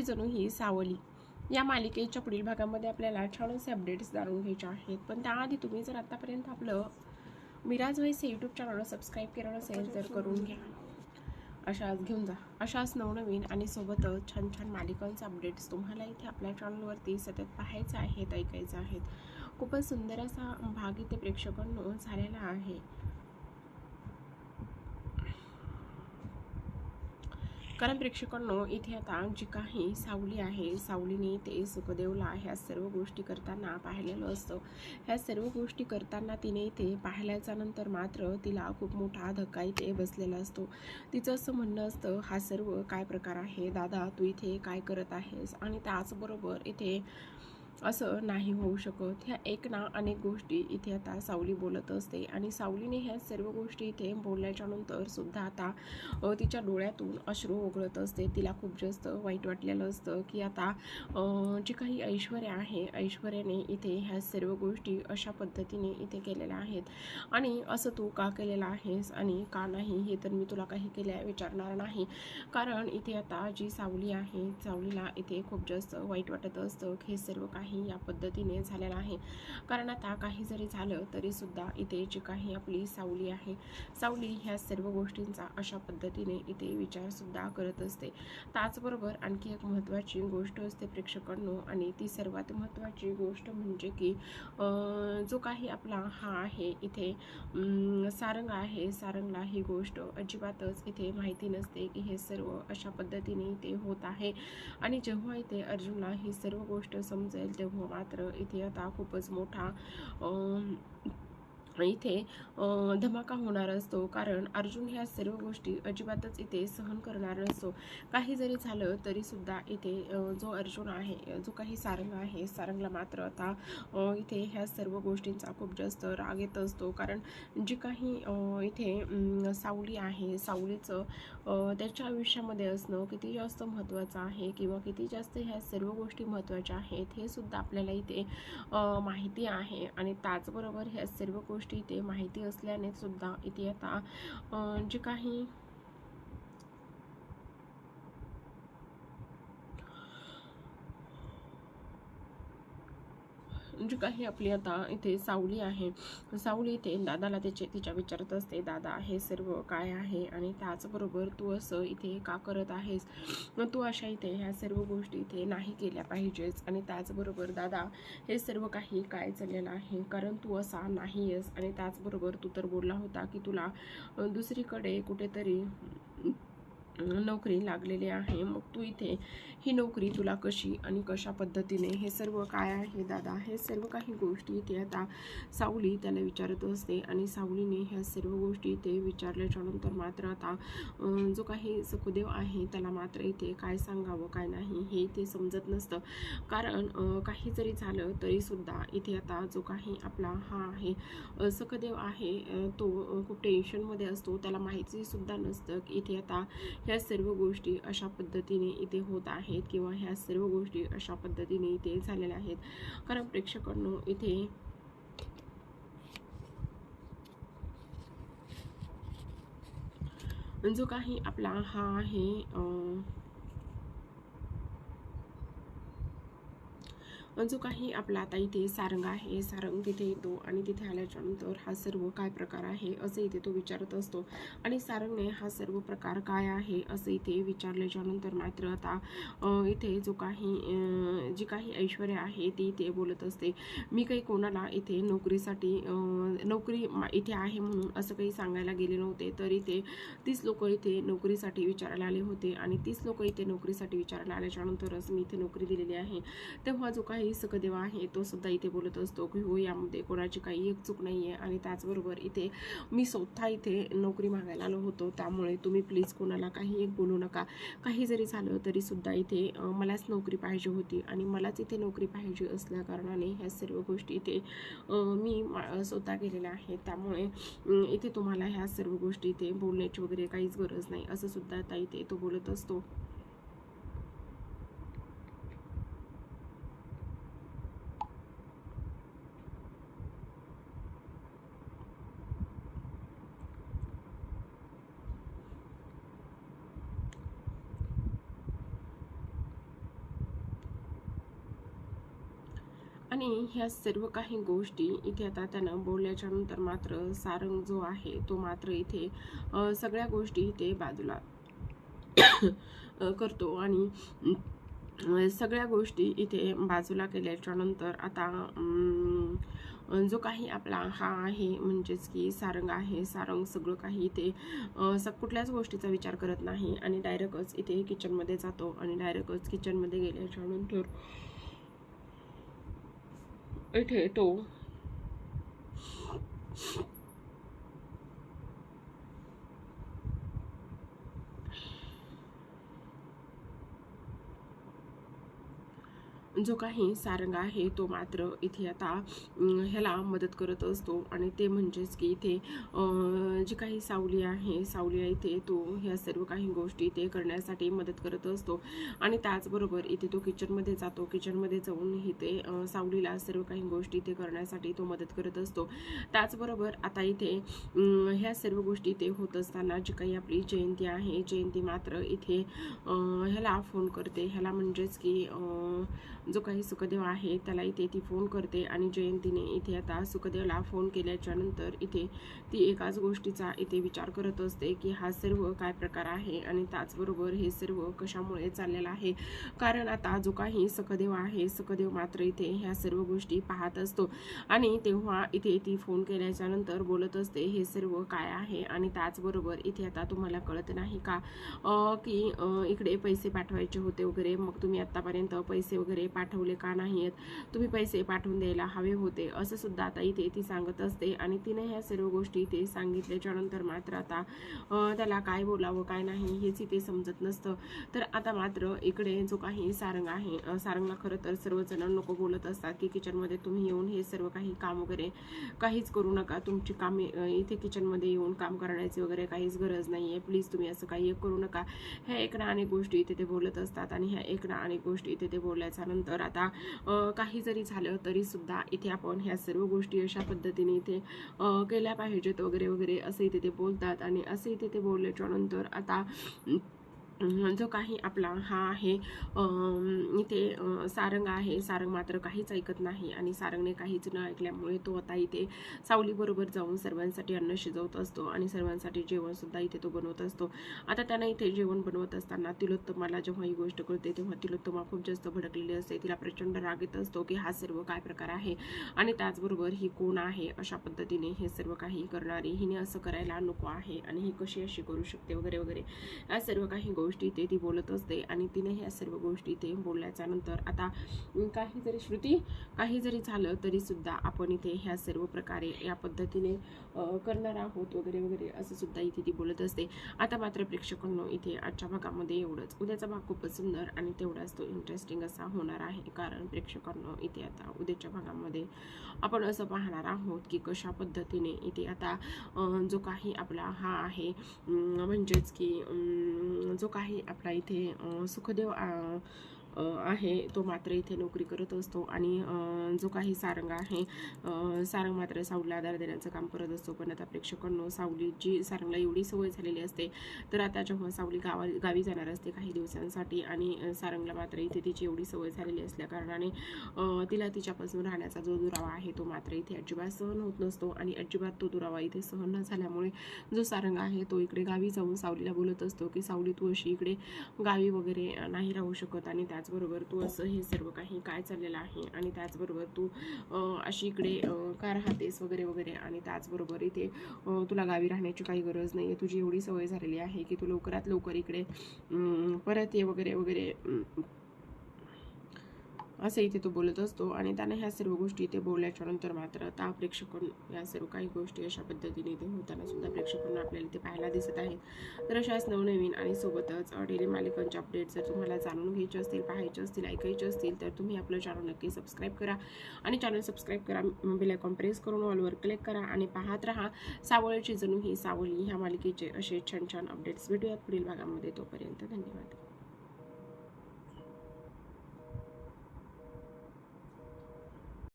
जणू ही सावली. या मालिकेच्या पुढील भागामध्ये आपल्याला छानसे अपडेट्स जाणून घ्यायचे आहेत. पण त्याआधी तुम्ही जर आतापर्यंत आपलं Miraj voice YouTube channel subscribe केलं नसेल तर करून घ्या. अशाच घेऊन जा. अशाच नवनवीन आणि सोबतच छान छान मालिकांचे अपडेट्स तुम्हाला इथे आपल्या चॅनलवरती सतत पाहायचं आहेत ऐकायचं आहेत. खूपच सुंदर असा भाग इथे प्रेक्षकांनो झालेला आहे. कारण प्रेक्षकांनो इथे आता जी काही सावली आहे सावलीने ते सुखदेवला ह्या सर्व गोष्टी करताना पाहिलेलं असतं. ह्या सर्व गोष्टी करताना तिने इथे पाहिल्याच्या नंतर मात्र तिला खूप मोठा धक्का इथे बसलेला असतो. तिचं असं म्हणणं असतं हा सर्व काय प्रकार आहे? दादा तू इथे काय करत आहेस? आणि त्याचबरोबर इथे असं नाही होऊ शकत. ह्या एक ना अनेक गोष्टी इथे आता सावली बोलत असते आणि सावलीने ह्या सर्व गोष्टी इथे बोलल्याच्या नंतर सुद्धा आता तिच्या डोळ्यातून अश्रू ओघळत असते. तिला खूप जास्त वाईट वाटलेलं असतं की आता जी काही ऐश्वर्य आहे ऐश्वर्याने इथे ह्या सर्व गोष्टी अशा पद्धतीने इथे केलेल्या आहेत. आणि असं तू का केलेलं आहेस आणि का नाही हे तर मी तुला काही केल्या विचारणार नाही. कारण इथे आता जी सावली आहे सावलीला इथे खूप जास्त वाईट वाटत असतं. हे सर्व काही नाही या पद्धतीने झालेला आहे. कारण आता काही जरी झालं तरी सुद्धा इथे जी काही आपली सावली आहे सावली ह्या सर्व गोष्टींचा अशा पद्धतीने इथे विचारसुद्धा करत असते. त्याचबरोबर आणखी एक महत्त्वाची गोष्ट असते प्रेक्षकांनो आणि ती सर्वात महत्त्वाची गोष्ट म्हणजे की जो काही आपला हा आहे इथे सारंग आहे सारंगला ही गोष्ट अजिबातच इथे माहिती नसते की हे सर्व अशा पद्धतीने इथे होत आहे. आणि जेव्हा इथे अर्जुनला ही सर्व गोष्ट समजेल तेव्हा मात्र इथे आता खूपच मोठा इथे धमाका होणार असतो. कारण अर्जुन ह्या सर्व गोष्टी अजिबातच इथे सहन करणार नसतो. काही जरी झालं तरी सुद्धा इथे जो अर्जुन आहे जो काही सारंग आहे सारंगला मात्र आता इथे ह्या सर्व गोष्टींचा खूप जास्त राग येत असतो. कारण जी काही इथे सावली आहे सावलीचं त्याच्या आयुष्यामध्ये असणं किती जास्त महत्त्वाचं आहे किंवा किती जास्त ह्या सर्व गोष्टी महत्त्वाच्या आहेत हे सुद्धा आपल्याला इथे माहिती आहे. आणि त्याचबरोबर ह्या सर्व गोष्टी गोष्टी इथे माहिती असल्याने सुद्धा इथे आता जे काही जी काही आपली आता इथे सावली आहे. सावली इथे दादाला त्याचे तिच्या विचारत असते दादा हे सर्व काय आहे आणि त्याचबरोबर तू असं इथे का करत आहेस? तू अशा इथे ह्या सर्व गोष्टी इथे नाही केल्या पाहिजेच आणि त्याचबरोबर दादा हे सर्व काही काय चाललेलं आहे? कारण तू असा नाही आहेस आणि त्याचबरोबर तू तर बोलला होता की तुला दुसरीकडे कुठेतरी नोकरी लागलेली आहे. मग तू इथे ही नोकरी तुला कशी आणि कशा पद्धतीने हे सर्व काय आहे दादा? हे सर्व काही गोष्टी इथे आता सावली त्याला विचारत असते आणि सावलीने ह्या सर्व गोष्टी इथे विचारल्याच्या नंतर मात्र आता जो काही सुखदेव आहे त्याला मात्र इथे काय सांगावं काय नाही हे इथे समजत नसतं. कारण काही जरी झालं तरीसुद्धा इथे आता जो काही आपला हा आहे सुखदेव आहे तो खूप टेन्शनमध्ये असतो. त्याला माहितीसुद्धा नसतं की इथे आता ह्या सर्व गोष्टी अशा पद्धतीने इथे होत आहेत किंवा ह्या सर्व गोष्टी अशा पद्धतीने इथे झालेल्या आहेत. कारण प्रेक्षकांनो इथे जो काही आपला हा आहे जो काही आपला आता इथे सारंग आहे सारंग तिथे येतो आणि तिथे आल्याच्यानंतर हा सर्व काय प्रकार आहे असं इथे तो विचारत असतो. आणि सारंगने हा सर्व प्रकार काय आहे असं इथे विचारल्याच्यानंतर मात्र आता इथे जो काही जी काही ऐश्वर्या आहे ती इथे बोलत असते. मी काही कोणाला इथे नोकरीसाठी नोकरी इथे आहे म्हणून असं काही सांगायला गेले नव्हते तर इथे तीस लोक इथे नोकरीसाठी विचारायला आले होते आणि तीस लोक इथे नोकरीसाठी विचारायला आल्याच्यानंतरच मी इथे नोकरी दिलेली आहे. तेव्हा जो काही काही सकदेव आहे तो सुद्धा इथे बोलत असतो की हो यामध्ये कोणाची काही एक चूक नाही आहे आणि त्याचबरोबर इथे मी स्वतः इथे नोकरी मागायला आलो होतो. त्यामुळे तुम्ही प्लीज कोणाला काही एक बोलू नका. काही जरी झालं तरी सुद्धा इथे मलाच नोकरी पाहिजे होती आणि मलाच इथे नोकरी पाहिजे असल्या कारणाने ह्या सर्व गोष्टी इथे मी स्वतः केलेल्या आहेत. त्यामुळे इथे तुम्हाला ह्या सर्व गोष्टी इथे बोलण्याची वगैरे काहीच गरज नाही असं सुद्धा आता इथे तो बोलत असतो. आणि ह्या सर्व काही गोष्टी इथे आता त्यानं बोलल्याच्या नंतर मात्र सारंग जो आहे तो मात्र इथे सगळ्या गोष्टी इथे बाजूला करतो आणि सगळ्या गोष्टी इथे बाजूला केल्याच्यानंतर आता जो काही आपला हा आहे म्हणजेच की सारंग आहे सारंग सगळं काही इथे स कुठल्याच गोष्टीचा विचार करत नाही आणि डायरेक्टच इथे किचनमध्ये जातो आणि डायरेक्टच किचनमध्ये गेल्याच्यानंतर इथे तो जो काही सारंग आहे तो मात्र इथे आता ह्याला मदत करत असतो. आणि ते म्हणजेच की इथे जी काही सावली आहे सावली इथे तो ह्या सर्व काही गोष्टी इथे करण्यासाठी मदत करत असतो. आणि त्याचबरोबर इथे तो किचनमध्ये जातो. किचनमध्ये जाऊन इथे सावलीला सर्व काही गोष्टी ते करण्यासाठी तो मदत करत असतो. त्याचबरोबर आता इथे ह्या सर्व गोष्टी इथे होत असताना जी काही आपली जयंती आहे जयंती मात्र इथे ह्याला फोन करते. ह्याला म्हणजेच की जो काही सुखदेव आहे त्याला इथे ती फोन करते आणि जयंतीने इथे आता सुखदेवला फोन केल्याच्यानंतर इथे ती एकाच गोष्टीचा इथे विचार करत असते की हा सर्व काय प्रकार आहे आणि त्याचबरोबर हे सर्व कशामुळे चाललेलं आहे? कारण आता जो काही सुखदेव आहे सुखदेव मात्र इथे ह्या सर्व गोष्टी पाहत असतो आणि तेव्हा इथे ती फोन केल्याच्यानंतर बोलत असते हे सर्व काय आहे? आणि त्याचबरोबर इथे आता तुम्हाला कळत नाही का की इकडे पैसे पाठवायचे होते वगैरे मग तुम्ही आतापर्यंत पैसे वगैरे पाठवले का नाहीत तुम्ही पैसे पाठवून द्यायला हवे होते असं सुद्धा आता इथे ती सांगत असते आणि तिने ह्या सर्व गोष्टी इथे सांगितल्याच्या नंतर मात्र आता त्याला काय बोलावं काय नाही हेच इथे समजत नसतं. तर आता मात्र इकडे जो काही सारंग आहे सारंगला खरं तर सर्वजण नको बोलत असतात की किचनमध्ये तुम्ही येऊन हे सर्व काही काम वगैरे काहीच करू नका. तुमची कामे इथे किचनमध्ये येऊन काम करण्याची वगैरे काहीच गरज नाही आहे प्लीज तुम्ही असं काही करू नका. ह्या एक ना अनेक गोष्टी इथे ते बोलत असतात आणि ह्या एक ना अनेक गोष्टी इथे ते बोलल्याच्या नंतर आता काही जरी झालं तरीसुद्धा इथे आपण ह्या सर्व गोष्टी अशा पद्धतीने इथे केल्या पाहिजेत वगैरे वगैरे असं इथे ते बोलतात. आणि असं इथे ते बोलल्याच्या नंतर आता जो काही आपला हा आहे इथे सारंग आहे. सारंग मात्र काहीच ऐकत नाही आणि सारंगने काहीच न ऐकल्यामुळे तो आता इथे सावलीबरोबर जाऊन सर्वांसाठी अन्न शिजवत असतो आणि सर्वांसाठी जेवणसुद्धा इथे तो बनवत असतो. आता त्यानं इथे जेवण बनवत असताना तिलोत्तमाला जेव्हा ही गोष्ट कळते तेव्हा तिलोत्तमा खूप जास्त भडकलेली असते. तिला प्रचंड राग येत असतो की हा सर्व काय प्रकार आहे आणि त्याचबरोबर ही कोण आहे अशा पद्धतीने हे सर्व काही करणारी हिने असं करायला नको आहे आणि ही कशी अशी करू शकते वगैरे वगैरे. या सर्व काही गोष्टी ते ती बोलत असते आणि तिने ह्या सर्व गोष्टी ते बोलल्याच्या नंतर आता काही जरी श्रुती काही जरी झालं तरी सुद्धा आपण इथे ह्या सर्व प्रकारे या पद्धतीने करणार आहोत वगैरे वगैरे असं सुद्धा इथे ती बोलत असते. आता मात्र प्रेक्षकांनो इथे आजच्या भागामध्ये एवढंच. उद्याचा भाग खूपच सुंदर आणि तेवढाच तो इंटरेस्टिंग असा होणार आहे. कारण प्रेक्षकांनो इथे आता उद्याच्या भागामध्ये आपण असं पाहणार आहोत की कशा पद्धतीने इथे आता जो काही आपला हा आहे म्हणजेच की जो काही Buhari apply te suko deo a आहे तो मात्र इथे नोकरी करत असतो आणि जो काही सारंग आहे सारंग मात्र सावलीला आधार देण्याचं काम करत असतो. पण आता प्रेक्षकांनो सावलीची सारंगला एवढी सवय झालेली असते तर आता जेव्हा सावली गावा गावी जाणार असते काही दिवसांसाठी आणि सारंगला मात्र इथे तिची एवढी सवय झालेली असल्या कारणाने तिला तिच्यापासून राहण्याचा जो दुरावा आहे तो मात्र इथे अजिबात सहन होत नसतो आणि अजिबात तो दुरावा इथे सहन न झाल्यामुळे जो सारंग आहे तो इकडे गावी जाऊन सावलीला बोलत असतो की सावली तू अशी इकडे गावी वगैरे नाही राहू शकत आणि त्या त्याचबरोबर तू असं हे सर्व काही काय चाललेलं आहे? आणि त्याचबरोबर तू अशी इकडे का राहतेस वगैरे वगैरे? आणि त्याचबरोबर इथे तुला गावी राहण्याची काही गरज नाही आहे तुझी एवढी सवय झालेली आहे की तू लवकरात लवकर इकडे परत ये वगैरे वगैरे असं इथे तो बोलत असतो आणि त्याने ह्या सर्व गोष्टी इथे बोलल्याच्यानंतर मात्र आता प्रेक्षकांना या सर्व काही गोष्टी अशा पद्धतीने इथे होताना सुद्धा प्रेक्षकांना आपल्याला इथे पाहायला दिसत आहेत तर अशाच नवनवीन आणि सोबतच डेली मालिकांचे अपडेट जर तुम्हाला जाणून घ्यायचे असतील पाहायचे असतील ऐकायचे असतील तर तुम्ही आपलं चॅनल नक्की सबस्क्राईब करा. आणि चॅनल सबस्क्राईब करा बेल आयकॉन प्रेस करून ऑलवर क्लिक करा आणि पाहत राहा. सावळची जणू ही सावली ह्या मालिकेचे असे छान छान अपडेट्स भेटूयात पुढील भागामध्ये. तोपर्यंत धन्यवाद.